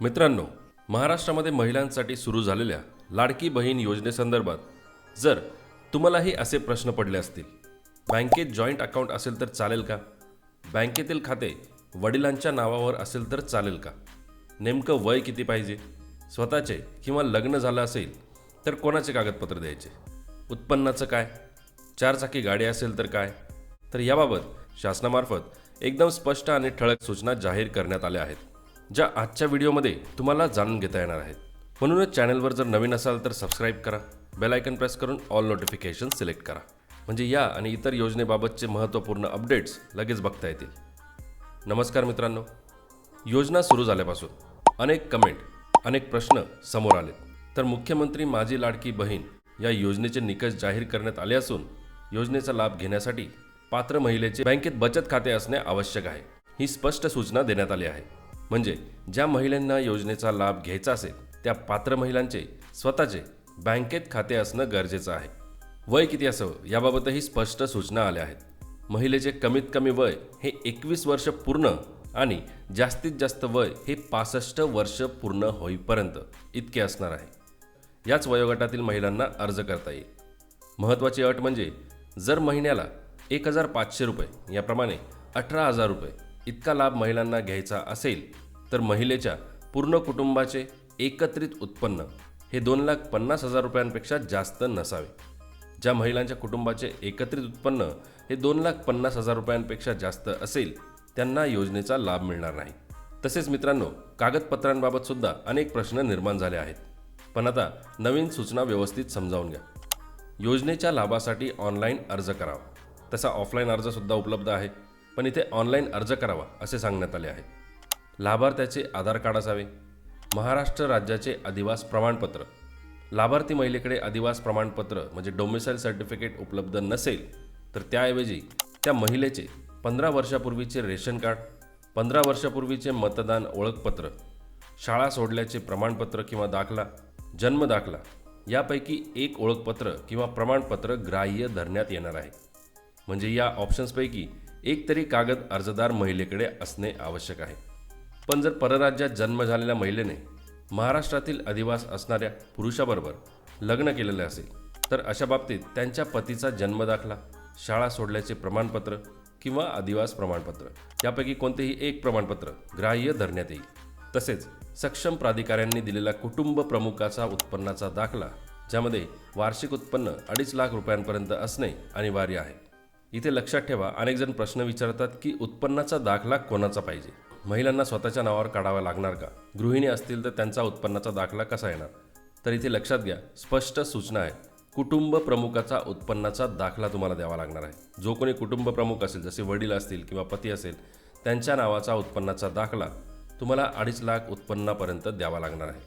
मित्रांनो महाराष्ट्रामध्ये महिलांसाठी सुरू झालेल्या लाडकी बहीण योजनेसंदर्भात जर तुम्हालाही असे प्रश्न पडले असतील बँकेत जॉईंट अकाउंट असेल तर चालेल का? बँकेतील खाते वडिलांच्या नावावर असेल तर चालेल का? नेमकं वय किती पाहिजे? स्वतःचे किंवा लग्न झालं असेल तर कोणाचे कागदपत्र द्यायचे? उत्पन्नाचं काय? चारचाकी गाडी असेल तर काय? तर याबाबत शासनामार्फत एकदम स्पष्ट आणि ठळक सूचना जाहीर करण्यात आल्या आहेत. ज्या आजच्या व्हिडिओमध्ये तुम्हाला जाणून घेता येणार आहेत. म्हणूनच चॅनलवर जर नवीन असाल तर सबस्क्राईब करा. बेल आयकन प्रेस करून ऑल नोटिफिकेशन सिलेक्ट करा. म्हणजे या आणि इतर योजनेबाबतचे महत्त्वपूर्ण अपडेट्स लगेच बघता येतील. नमस्कार मित्रांनो. योजना सुरू झाल्यापासून अनेक कमेंट अनेक प्रश्न समोर आले तर मुख्यमंत्री माझी लाडकी बहीण या योजनेचे निकष जाहीर करण्यात आले असून योजनेचा लाभ घेण्यासाठी पात्र महिलेचे बँकेत बचत खाते असणे आवश्यक आहे ही स्पष्ट सूचना देण्यात आली आहे. म्हणजे ज्या महिलांना योजनेचा लाभ घ्यायचा असेल त्या पात्र महिलांचे स्वतःचे बँकेत खाते असणं गरजेचं आहे. वय किती असावं याबाबतही स्पष्ट सूचना आल्या आहेत. महिलेचे कमीत कमी वय हे एकवीस वर्ष पूर्ण आणि जास्तीत जास्त वय हे पासष्ट वर्ष पूर्ण होईपर्यंत इतके असणार आहे. याच वयोगटातील महिलांना अर्ज करता येईल. महत्त्वाची अट म्हणजे जर महिन्याला एक हजार पाचशे रुपये याप्रमाणे अठरा हजार रुपये इतका लाभ महिलांना घ्यायचा असेल तर महिलेच्या पूर्ण कुटुंबाचे एकत्रित उत्पन्न हे दोन लाख पन्नास हजार रुपयांपेक्षा जास्त नसावे. ज्या महिलांच्या कुटुंबाचे एकत्रित उत्पन्न हे दोन लाख पन्नास हजार रुपयांपेक्षा जास्त असेल त्यांना योजनेचा लाभ मिळणार नाही. तसेच मित्रांनो कागदपत्रांबाबत सुद्धा अनेक प्रश्न निर्माण झाले आहेत. पण आता नवीन सूचना व्यवस्थित समजावून घ्या. योजनेच्या लाभासाठी ऑनलाईन अर्ज करावा. तसा ऑफलाईन अर्जसुद्धा उपलब्ध आहे. पण इथे ऑनलाईन अर्ज करावा असे सांगण्यात आले आहे. लाभार्थ्याचे आधार कार्ड असावे महाराष्ट्र राज्याचे अधिवास प्रमाणपत्र. लाभार्थी महिलेकडे अधिवास प्रमाणपत्र म्हणजे डोमिसाईल सर्टिफिकेट उपलब्ध नसेल तर त्याऐवजी त्या महिलेचे पंधरा वर्षापूर्वीचे रेशन कार्ड पंधरा वर्षापूर्वीचे मतदान ओळखपत्र शाळा सोडल्याचे प्रमाणपत्र किंवा दाखला जन्म दाखला यापैकी एक ओळखपत्र किंवा प्रमाणपत्र ग्राह्य धरण्यात येणार आहे. म्हणजे या ऑप्शन्सपैकी एक तरी कागद अर्जदार महिलेकडे असणे आवश्यक आहे. पण जर परराज्यात जन्म झालेल्या महिलेने महाराष्ट्रातील अधिवास असणाऱ्या पुरुषाबरोबर लग्न केलेले असेल तर अशा बाबतीत त्यांच्या पतीचा जन्मदाखला शाळा सोडल्याचे प्रमाणपत्र किंवा अधिवास प्रमाणपत्र यापैकी कोणतेही एक प्रमाणपत्र ग्राह्य धरण्यात येईल. तसेच सक्षम प्राधिकाऱ्यांनी दिलेला कुटुंब प्रमुखाचा उत्पन्नाचा दाखला ज्यामध्ये वार्षिक उत्पन्न अडीच लाख रुपयांपर्यंत असणे अनिवार्य आहे. इथे लक्षात ठेवा अनेक जण प्रश्न विचारतात की उत्पन्नाचा दाखला कोणाचा पाहिजे? महिलांना स्वतःच्या नावावर काढावा लागणार का? गृहिणी असतील तर त्यांचा उत्पन्नाचा दाखला कसा येणार? तर इथे लक्षात घ्या स्पष्ट सूचना आहे. कुटुंब प्रमुखाचा उत्पन्नाचा दाखला तुम्हाला द्यावा लागणार आहे. जो कोणी कुटुंब प्रमुख असेल जसे वडील असतील किंवा पती असेल त्यांच्या नावाचा उत्पन्नाचा दाखला तुम्हाला अडीच लाख उत्पन्नापर्यंत द्यावा लागणार आहे.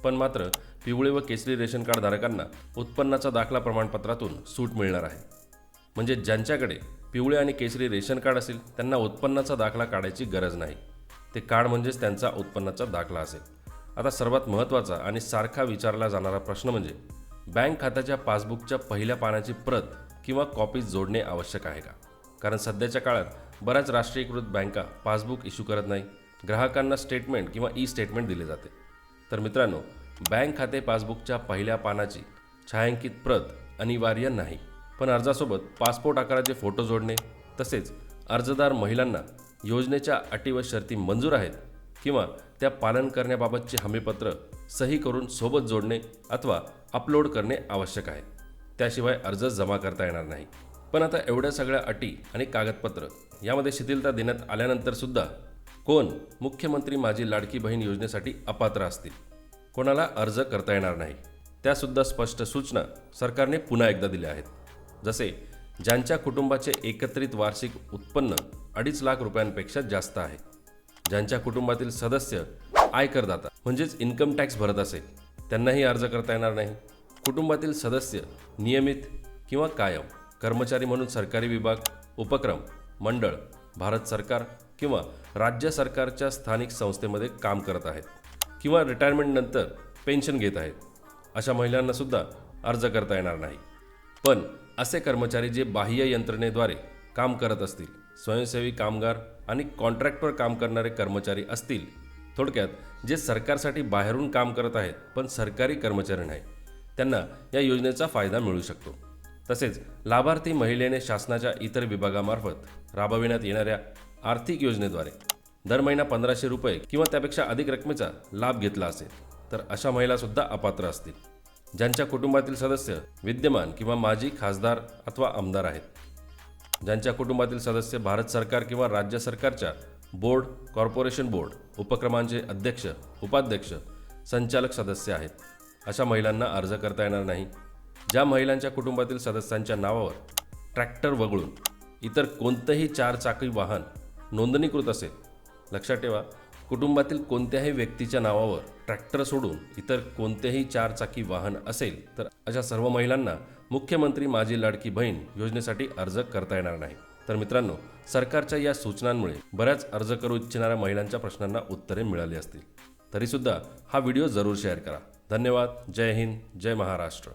पण मात्र पिवळे व केसरी रेशन कार्ड धारकांना उत्पन्नाचा दाखला प्रमाणपत्रातून सूट मिळणार आहे. म्हणजे ज्यांच्याकडे पिवळे आणि केसरी रेशन कार्ड असेल त्यांना उत्पन्नाचा दाखला काढायची गरज नाही. ते कार्ड म्हणजेच त्यांचा उत्पन्नाचा दाखला असेल. आता सर्वात महत्त्वाचा आणि सारखा विचारला जाणारा प्रश्न म्हणजे बँक खात्याच्या पासबुकच्या पहिल्या पानाची प्रत किंवा कॉपी जोडणे आवश्यक आहे का? कारण सध्याच्या काळात बऱ्याच राष्ट्रीयकृत बँका पासबुक इश्यू करत नाही ग्राहकांना स्टेटमेंट किंवा ई स्टेटमेंट दिले जाते. तर मित्रांनो बँक खाते पासबुकच्या पहिल्या पानाची छायांकित प्रत अनिवार्य नाही. पण अर्जासोबत पासपोर्ट आकाराचे फोटो जोडणे तसेच अर्जदार महिलांना योजनेच्या अटी व शर्ती मंजूर आहेत किंवा त्या पालन करण्याबाबतचे हमीपत्र सही करून सोबत जोडणे अथवा अपलोड करणे आवश्यक आहे. त्याशिवाय अर्ज जमा करता येणार नाही. पण आता एवढ्या सगळ्या अटी आणि कागदपत्र यामध्ये शिथिलता देण्यात आल्यानंतर सुद्धा कोण मुख्यमंत्री माझी लाडकी बहीण योजनेसाठी अपात्र असतील? कोणाला अर्ज करता येणार नाही? त्यासुद्धा स्पष्ट सूचना सरकारने पुन्हा एकदा दिल्या आहेत. जसे ज्यांच्या कुटुंबाचे एकत्रित वार्षिक उत्पन्न अडीच लाख रुपयांपेक्षा जास्त आहे. ज्यांच्या कुटुंबातील सदस्य आयकरदाता म्हणजेच इन्कम टॅक्स भरत असेल त्यांनाही अर्ज करता येणार नाही. कुटुंबातील सदस्य नियमित किंवा कायम कर्मचारी म्हणून सरकारी विभाग उपक्रम मंडळ भारत सरकार किंवा राज्य सरकारच्या स्थानिक संस्थेमध्ये काम करत आहेत किंवा रिटायरमेंटनंतर पेन्शन घेत आहेत. अशा महिलांनासुद्धा अर्ज करता येणार नाही. पण असे कर्मचारी जे बाह्य यंत्रणेद्वारे काम करत असतील स्वयंसेवी कामगार आणि कॉन्ट्रॅक्टवर काम करणारे कर्मचारी असतील थोडक्यात जे सरकारसाठी बाहेरून काम करत आहेत पण सरकारी कर्मचारी नाही त्यांना या योजनेचा फायदा मिळू शकतो. तसेच लाभार्थी महिलेने शासनाच्या इतर विभागामार्फत राबविण्यात येणाऱ्या आर्थिक योजनेद्वारे दर महिना पंधराशे रुपये किंवा त्यापेक्षा अधिक रकमेचा लाभ घेतला असेल तर अशा महिलासुद्धा अपात्र असतील. ज्यांच्या कुटुंबातील सदस्य विद्यमान किंवा माजी खासदार अथवा आमदार आहेत. ज्यांच्या कुटुंबातील सदस्य भारत सरकार किंवा राज्य सरकारच्या बोर्ड कॉर्पोरेशन बोर्ड उपक्रमांचे अध्यक्ष उपाध्यक्ष संचालक सदस्य आहेत. अशा महिलांना अर्ज करता येणार नाही. ज्या महिलांच्या कुटुंबातील सदस्यांच्या नावावर ट्रॅक्टर वगळून इतर कोणतंही चारचाकी वाहन नोंदणीकृत असेल लक्षात ठेवा कुटुंबातील कोणत्याही व्यक्तीच्या नावावर ट्रॅक्टर सोडून इतर कोणतेही चारचाकी वाहन असेल तर अशा सर्व महिलांना मुख्यमंत्री माझी लाडकी बहीण योजनेसाठी अर्ज करता येणार नाही. तर मित्रांनो सरकारच्या या सूचनांमुळे बऱ्याच अर्ज करू इच्छिणाऱ्या महिलांच्या प्रश्नांना उत्तरे मिळाली असतील. तरीसुद्धा हा व्हिडिओ जरूर शेअर करा. धन्यवाद. जय हिंद. जय महाराष्ट्र.